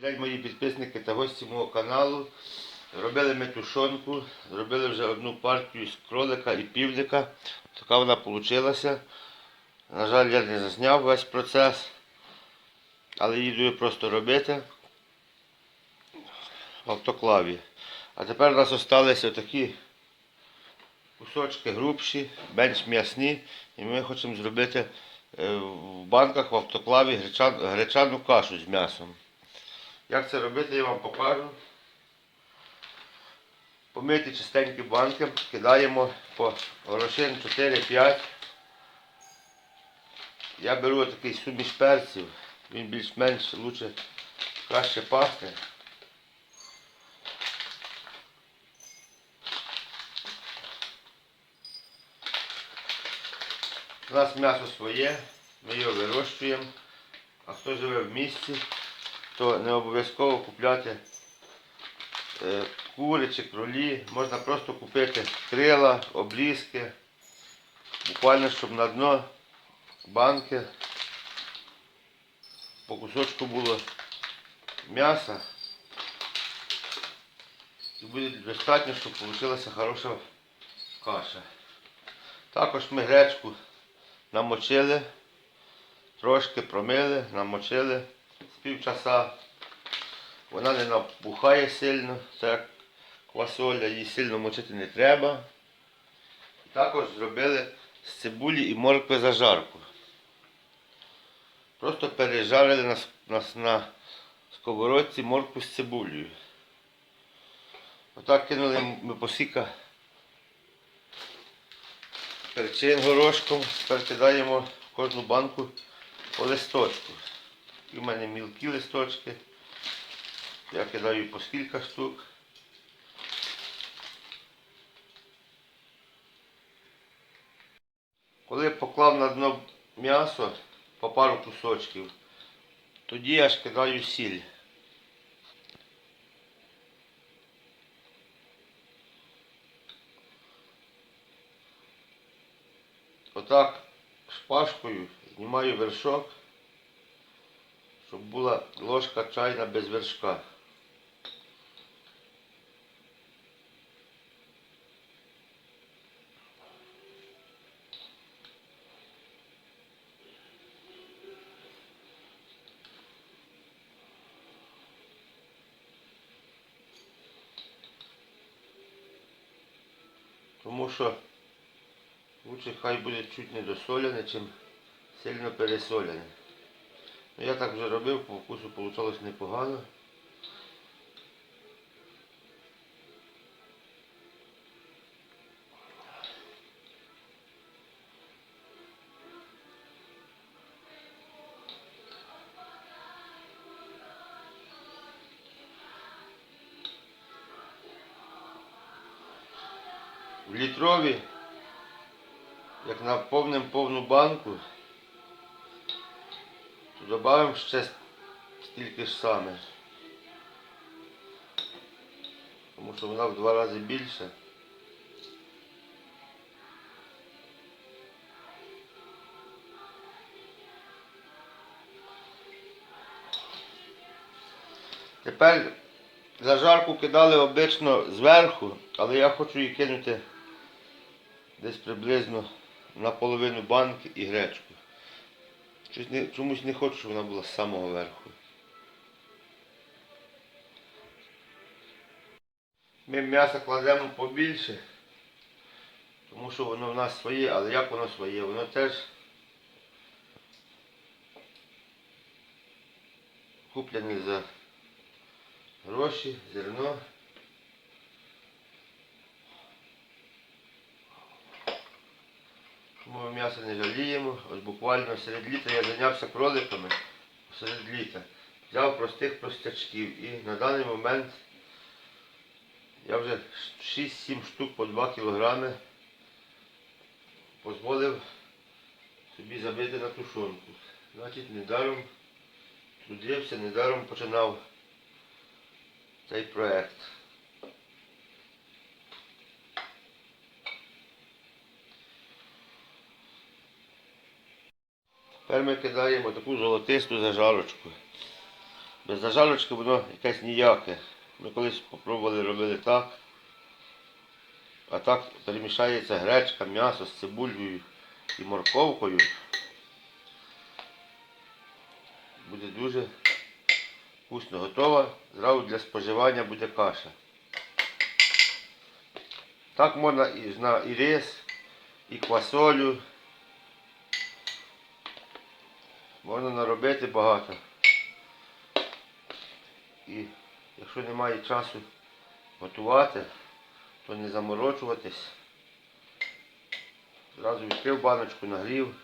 День мої підписники та гості мого каналу. Робили ми тушонку, зробили вже одну партію з кролика і півника. Така вона вийшла. На жаль, я не зазняв весь процес, але її дуже просто робити в автоклаві. А тепер у нас залишилися такі кусочки грубші, менш м'ясні, і ми хочемо зробити е, в банках в автоклаві гречан- гречану кашу з м'ясом. Як це робити, я вам покажу. Помиті чистенькі банки, кидаємо по горошин 4-5. Я беру такий суміш перців, він більш-менш лучше, краще пахне. У нас м'ясо своє, ми його вирощуємо, а хто живе в місті, то не обов'язково купляти е, кури чи кролі. Можна просто купити крила, обрізки, буквально, щоб на дно банки по кусочку було м'яса. І буде достатньо, щоб вийшла хороша каша. Також ми гречку намочили, трошки промили, намочили півчаса. Вона не набухає сильно, це квасоля, її сильно мочити не треба. Також зробили з цибулі і моркви зажарку. Просто пережарили на, на, на сковородці моркву з цибулею. Отак кинули ми посіка перчин горошком, тепер кидаємо в кожну банку по листочку. І в мене мілкі листочки. Я кидаю по кілька штук. Коли поклав на дно м'ясо по пару кусочків, тоді я ж кидаю сіль. Отак шпажкою знімаю вершок, щоб була ложка чайна без вершка. Тому що лучше хай буде чуть недосолене, чим сильно пересолене. Я так вже робив, по вкусу вийшло непогано. В літрові, як наповнимо повну банку, додаємо ще стільки ж саме. Тому що вона в два рази більше. Тепер зажарку кидали обично зверху, але я хочу її кинути десь приблизно на половину банки і гречку. Щось не, чомусь не хочу, щоб вона була з самого верху. Ми м'ясо кладемо побільше, тому що воно в нас своє, але як воно своє? Воно теж куплене за гроші, зерно. Ми м'ясо не жаліємо. Ось буквально серед літа я зайнявся кроликами серед літа. Взяв простих простячків і на даний момент я вже 6-7 штук по 2 кілограми дозволив собі забити на тушонку. Значить, недаром трудився, недаром починав цей проект. Тепер ми кидаємо таку золотисту зажарочку. Без зажарочки воно якесь ніяке. Ми колись спробували робили так. А так перемішається гречка, м'ясо з цибулею і морковкою. Буде дуже вкусно готова. Зразу для споживання буде каша. Так можна і на і рис, і квасолю. Можна наробити багато. І якщо немає часу готувати, то не заморочуватись. Зразу відкрив баночку, нагрів.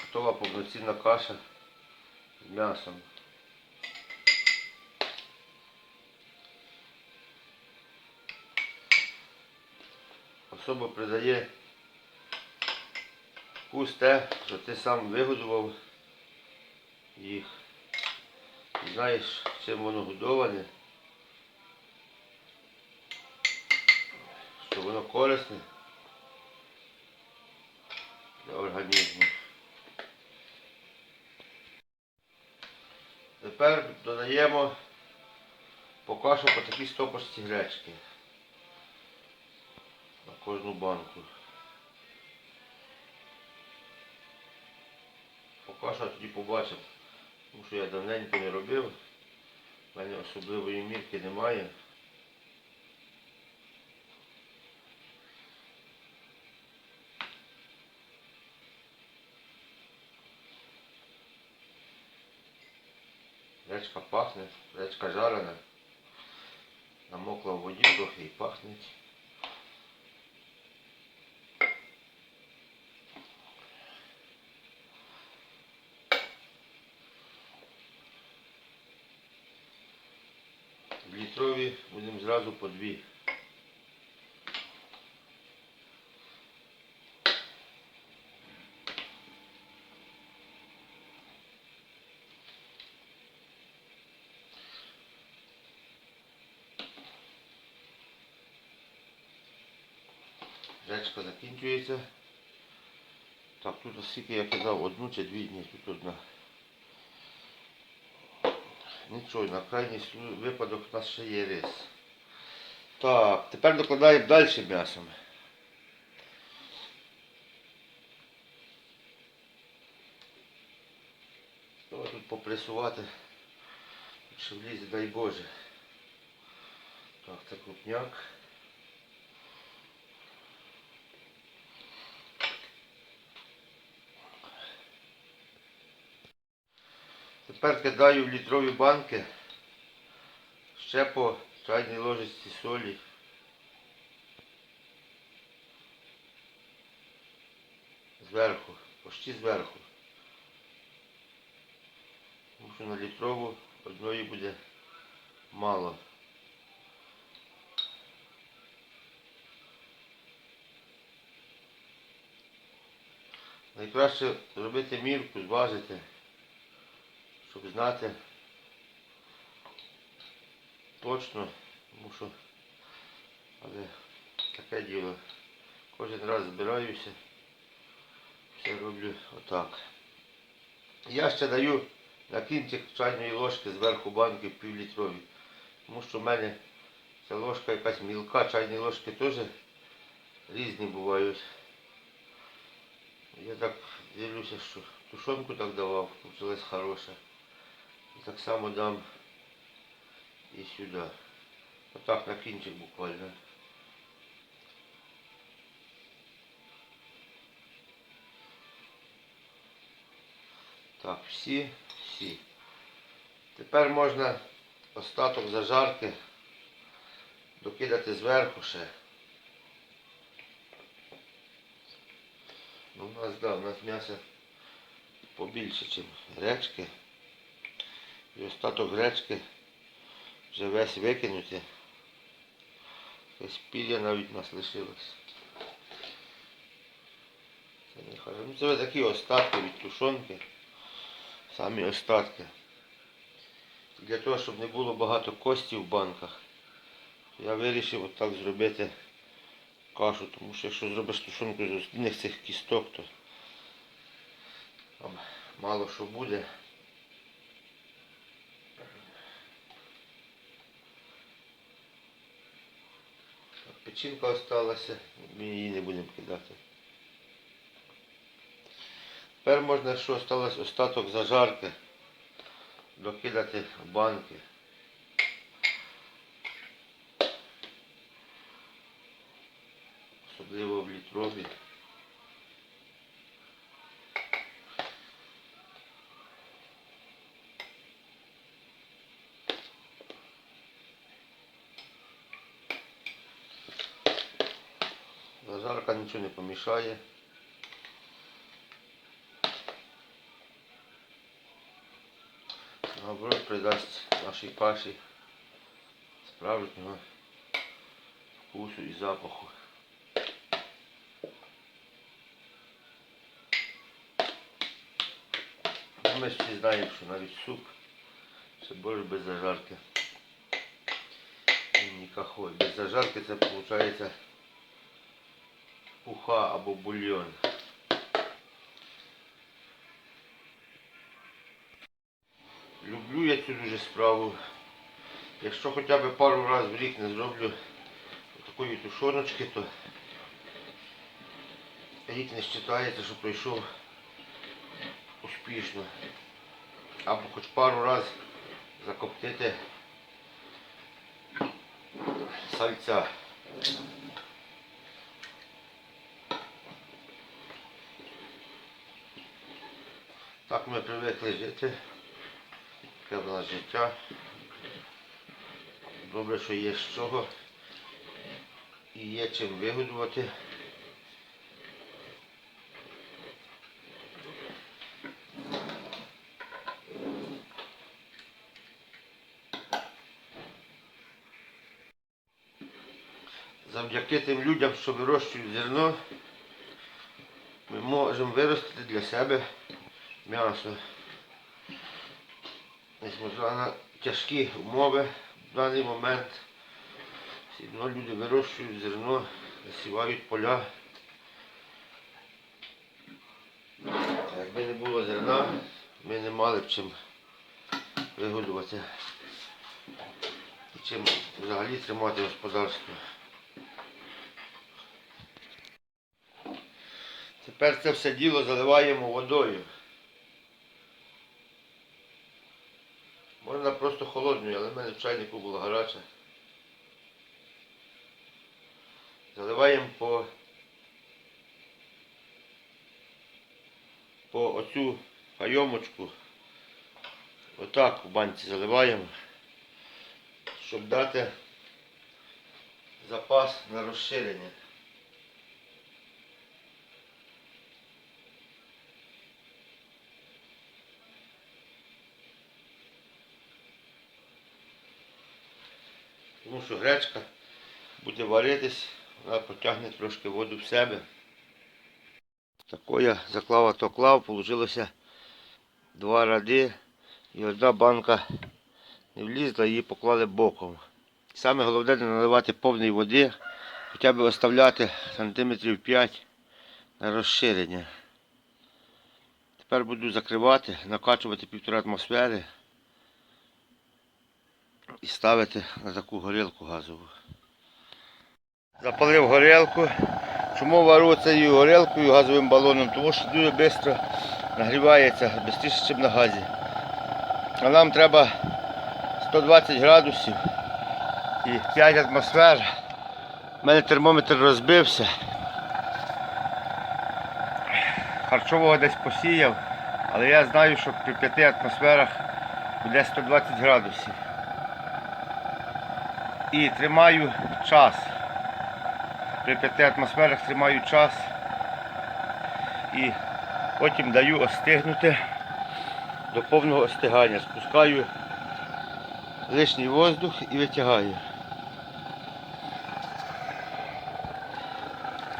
Готова повноцінна каша з м'ясом. Особо придає вкус те, що ти сам вигодував їх. Знаєш, чим воно годоване, що воно корисне для організму. Тепер додаємо поки що по такій стопочці гречки на кожну банку. Що тоді побачимо, тому що я давненько не робив. У мене особливої мірки немає. Речка пахне, речка жарена. Намокла в воді трохи і пахне. Літрові будемо зразу по дві. Речка закінчується. Так, тут скільки я казав, одну чи дві дні, тут одна. Нічого, на крайній випадок у нас ще є рис. Так, тепер докладаємо далі м'ясом. Тут попресувати, що влізе, дай Боже. Так, це крупняк. Тепер кидаю в літрові банки ще по чайній ложечці солі. Зверху, почти зверху. Тому що на літрову одної буде мало. Найкраще зробити мірку, зважити щоб знати точно, тому що але таке діло. Кожен раз збираюся, все роблю отак. Я ще даю на кінчик чайної ложки зверху банки півлітрові, тому що в мене ця ложка якась мілка, чайні ложки теж різні бувають. Я так дивлюся, що тушонку так давав, получилась хороша. Так само дам і сюди. Отак на кінчик буквально. Так, всі, всі. Тепер можна остаток зажарки докидати зверху ще. Ну, у нас, да, у нас м'ясо побільше, ніж гречки. І остаток гречки вже весь викинути. Ось пір'я навіть нас лишилось. Це не хорошо. Ну це такі остатки від тушонки. Самі остатки. Для того, щоб не було багато костів в банках, я вирішив отак зробити кашу, тому що якщо зробиш тушонку з одних цих кісток, то там мало що буде. Печінка осталася, ми її не будемо кидати. Тепер можна, що залишилось остаток зажарки, докидати банки. Зажарка нічого не помішає. Наоборот придасть нашій каші справжнього вкусу і запаху. Ну, Ми всі знаємо, що навіть суп це борщ без зажарки. Нікакой. Без зажарки це виходить уха або бульйон. Люблю я цю дуже справу. Якщо хоча б пару разів в рік не зроблю такої тушоночки, то рік не вважається, що пройшов успішно. Або хоч пару разів закоптити сальця. Так ми привикли жити. Таке в нас життя. Добре, що є з чого і є чим вигодувати. Завдяки тим людям, що вирощують зерно, ми можемо виростити для себе м'ясо. Несмотря на тяжкі умови в даний момент, все одно люди вирощують зерно, засівають поля. Якби не було зерна, ми не мали б чим вигодувати і чим взагалі тримати господарство. Тепер це все діло заливаємо водою. Можна просто холодною, але в мене в чайнику було гаряче. Заливаємо по, по оцю кайомочку. Отак в банці заливаємо, щоб дати запас на розширення. Що гречка буде варитись, вона потягне трошки воду в себе. Тако я заклав автоклав, получилося два ради і одна банка не влізла, її поклали боком. Саме головне не наливати повної води, хоча б оставляти сантиметрів 5 на розширення. Тепер буду закривати, накачувати півтора атмосфери і ставити на таку горілку газову. Запалив горілку. Чому варю цією горілкою газовим балоном? Тому що дуже швидко нагрівається, швидше, ніж на газі. А нам треба 120 градусів і 5 атмосфер. У мене термометр розбився. Харчового десь посіяв, але я знаю, що при 5 атмосферах буде 120 градусів і тримаю час. При 5 атмосферах тримаю час і потім даю остигнути до повного остигання. Спускаю лишній воздух і витягаю.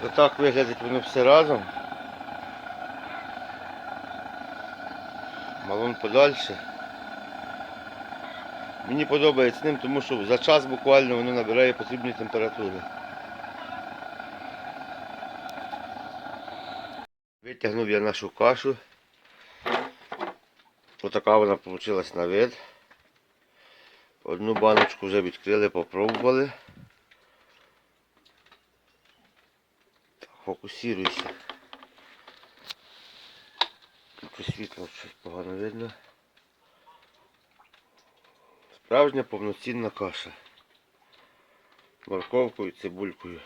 Отак виглядить воно все разом. Малон подальше. Мені подобається ним, тому що за час буквально воно набирає потрібні температури. Витягнув я нашу кашу. Отака вона вийшла на вид. Одну баночку вже відкрили, попробували. фокусируйся. Тут світло щось погано видно. Справжня повноцінна каша. Морковкою, цибулькою.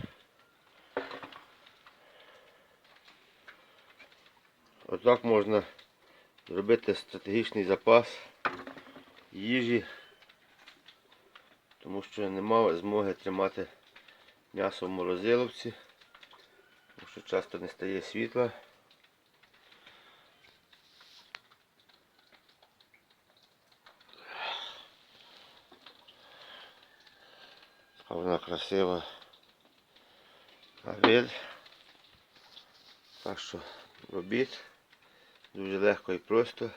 Отак можна зробити стратегічний запас їжі, тому що немає змоги тримати м'ясо в морозиловці, тому що часто не стає світла. А вона красива на. Так що робіть. Дуже легко і просто.